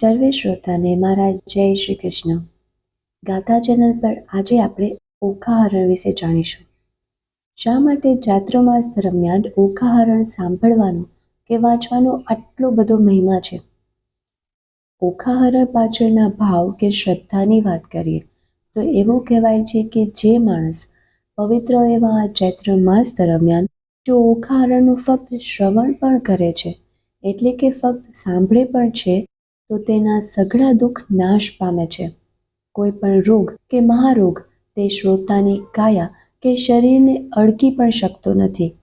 સર્વે શ્રોતાને મારા જય શ્રી કૃષ્ણ. ગાથા ચેનલ પર આજે આપણે ઓખાહરણ વિશે જાણીશું. શા માટે ચૈત્ર માસ દરમિયાન ઓખાહરણ સાંભળવાનો કે વાંચવાનો આટલો બધો મહિમા છે? ઓખાહરણ પાછળના ભાવ કે શ્રદ્ધાની વાત કરીએ, તો એવું કહેવાય છે કે જે માણસ પવિત્ર એવા આ ચૈત્ર માસ દરમિયાન જો ઓખાહરણનું ફક્ત શ્રવણ પણ કરે છે, એટલે કે ફક્ત સાંભળે પણ છે તો તેના સઘળા દુઃખ નાશ પામે છે. કોઈ પણ રોગ કે મહારોગ તે શ્રોતાની કાયા કે શરીરને અડકી પણ શકતો નથી.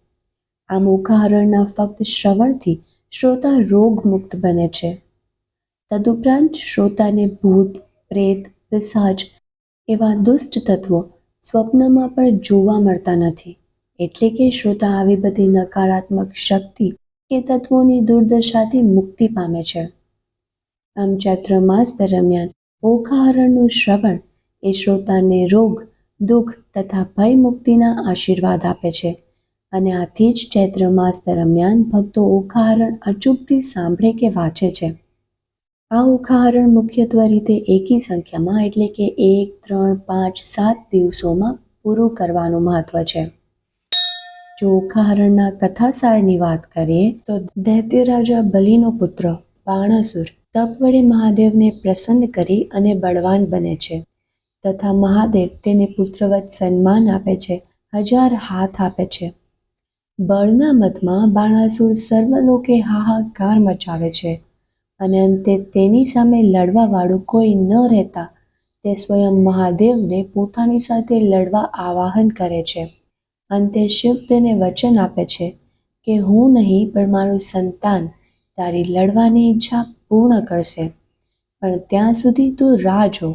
આમ ઓખાહરણના ફક્ત શ્રવણથી શ્રોતા રોગમુક્ત બને છે. તદુપરાંત શ્રોતાને ભૂત, પ્રેત પિસાજ એવા દુષ્ટ તત્વો સ્વપ્નમાં પણ જોવા મળતા નથી. એટલે કે શ્રોતા આવી બધી નકારાત્મક શક્તિ કે તત્વોની દુર્દશાથી મુક્તિ પામે છે. આમ ચૈત્ર માસ દરમિયાન ઓખાહરણનું શ્રવણ એ શ્રોતાને રોગ, દુઃખ તથા ભય મુક્તિના આશીર્વાદ આપે છે. અને આથી જ ચૈત્ર માસ દરમિયાન ભક્તો ઓખાહરણ અચૂકથી સાંભળે કે વાંચે છે. આ ઓખાહરણ મુખ્યત્વે રીતે એકી સંખ્યામાં એટલે કે એક, ત્રણ, પાંચ, સાત દિવસોમાં પૂરું કરવાનું મહત્વ છે. જો ઓખાહરણના કથાસારની વાત કરીએ તો દૈત્ય રાજા બલિનો પુત્ર બાણાસુર તપ વડે મહાદેવને પ્રસન્ન કરી અને બળવાન બને છે. તથા મહાદેવ તેને પુત્રવત સન્માન આપે છે, હજાર હાથ આપે છે. બળના મતમાં બાણાસુર સર્વલોકે હાહાકાર મચાવે છે અને અંતે તેની સામે લડવાવાળું કોઈ ન રહેતા તે સ્વયં મહાદેવને પોતાની સાથે લડવા આવાહન કરે છે. અંતે શિવ તેને વચન આપે છે કે, હું નહીં, પણ મારું સંતાન તારી લડવાની ઈચ્છા પૂર્ણ કરશે. પણ ત્યાં સુધી તું રાહ જો.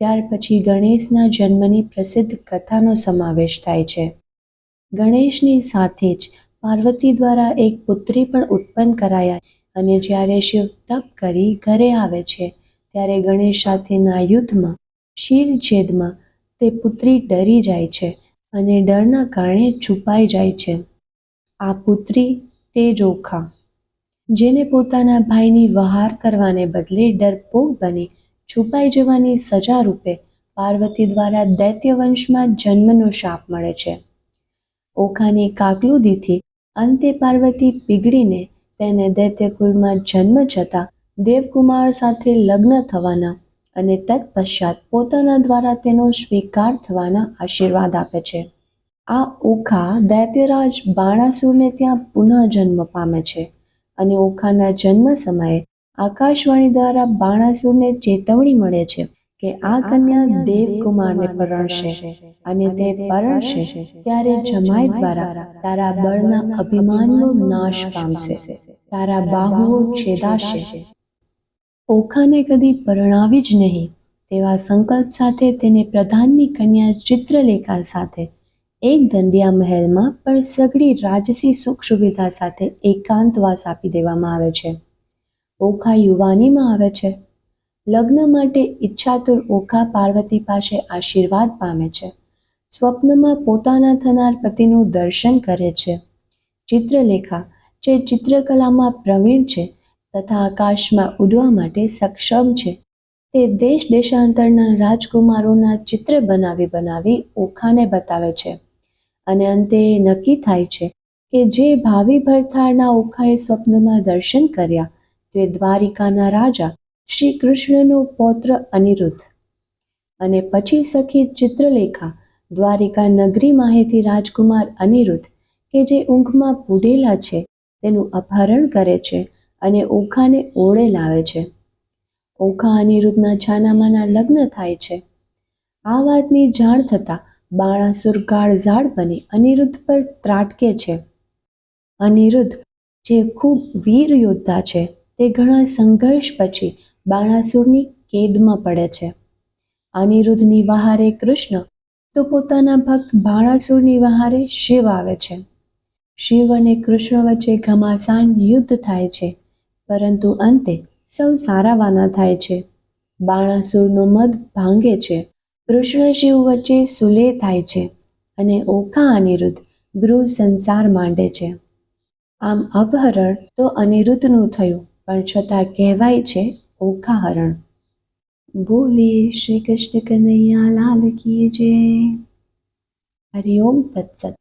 ત્યાર પછી ગણેશના જન્મની પ્રસિદ્ધ કથાનો સમાવેશ થાય છે. ગણેશની સાથે જ પાર્વતી દ્વારા એક પુત્રી પણ ઉત્પન્ન કરાયા અને જ્યારે શિવ તપ કરી ઘરે આવે છે, ત્યારે ગણેશ સાથેના યુદ્ધમાં, શિરછેદમાં તે પુત્રી ડરી જાય છે અને ડરના કારણે છુપાઈ જાય છે. આ પુત્રી તે જોખા જેને પોતાના ભાઈની વહાર કરવાને બદલે ડરપોક બની છુપાઈ જવાની સજા રૂપે પાર્વતી દ્વારા દૈત્યવંશમાં જન્મનો શાપ મળે છે. ઓખાની કાકલુદીથી અંતે પાર્વતી પીગળીને તેને દૈત્યકુળમાં જન્મ જતા દેવકુમાર સાથે લગ્ન થવાના અને તત્પશ્ચાત પોતાના દ્વારા તેનો સ્વીકાર થવાના આશીર્વાદ આપે છે. આ ઓખા દૈત્યરાજ બાણાસુરને ત્યાં પુનઃજન્મ પામે છે. અને ઓખાના જન્મ સમયે આકાશવાણી દ્વારા બાણાસુરને ચેતવણી મળે છે કે આ કન્યા દેવકુમારને પરણશે અને તે પરણશે ત્યારે જમાઈ દ્વારા તારા બળના અભિમાનનો નાશ પામશે. તારા બાહુઓ છેદાશે. ઓખાને કદી પરણાવી જ નહીં તેવા સંકલ્પ સાથે તેને પ્રધાનની કન્યા ચિત્રલેખા સાથે એક દંડિયા મહેલમાં પણ સઘળી રાજસી સુખ સુવિધા સાથે એકાંતવાસ આપી દેવામાં આવે છે. ઓખા યુવાનીમાં આવે છે. લગ્ન માટે ઈચ્છાતુર ઓખા પાર્વતી પાસે આશીર્વાદ પામે છે. સ્વપ્નમાં પોતાના થનાર પતિનું દર્શન કરે છે. ચિત્રલેખા, જે ચિત્રકલામાં પ્રવીણ છે તથા આકાશમાં ઉડવા માટે સક્ષમ છે, તે દેશ દેશાંતરના રાજકુમારોના ચિત્ર બનાવી બનાવી ઓખાને બતાવે છે. અને અંતે નક્કી થાય છે કે જે ભાવિ ભરથાળના ઓખાએ સ્વપ્નમાં દર્શન કર્યા તે દ્વારિકાના રાજા શ્રી કૃષ્ણનો પૌત્ર અનિરુદ્ધ. અને પછી સખી ચિત્રલેખા દ્વારિકા નગરી માહિતી રાજકુમાર અનિરુદ્ધ કે જે ઊંઘમાં પૂડેલા છે તેનું અપહરણ કરે છે અને ઓખાને ઓળે લાવે છે. ઓખા અનિરુદ્ધના છાનામાના લગ્ન થાય છે. આ વાતની જાણ થતાં બાણાસુર કાળઝાળ બની. અનિરુદ્ધ પર ત્રાટકે છે. અનિરુદ્ધ, જે ખૂબ વીર યોદ્ધા છે, તે ઘણા સંઘર્ષ પછી બાણાસુરની કેદમાં પડે છે. અનિરુદ્ધની વહારે કૃષ્ણ, તો પોતાના ભક્ત બાણાસુરની વહારે શિવ આવે છે. શિવ અને કૃષ્ણ વચ્ચે ઘમાસાન યુદ્ધ થાય છે, પરંતુ અંતે સૌ સારાવાના થાય છે. બાણાસુરનો મદ ભાંગે છે. કૃષ્ણ શિવ વચ્ચે સુલે થાય છે અને ઓખા અનિરુદ્ધ ગૃહ સંસાર માંડે છે. આમ અપહરણ તો અનિરુદ્ધનું થયું, પણ છતાં કહેવાય છે ઓખા હરણ. બોલે શ્રી કૃષ્ણ કનૈયા લાલ કી જય. હરિઓમ તત્સત.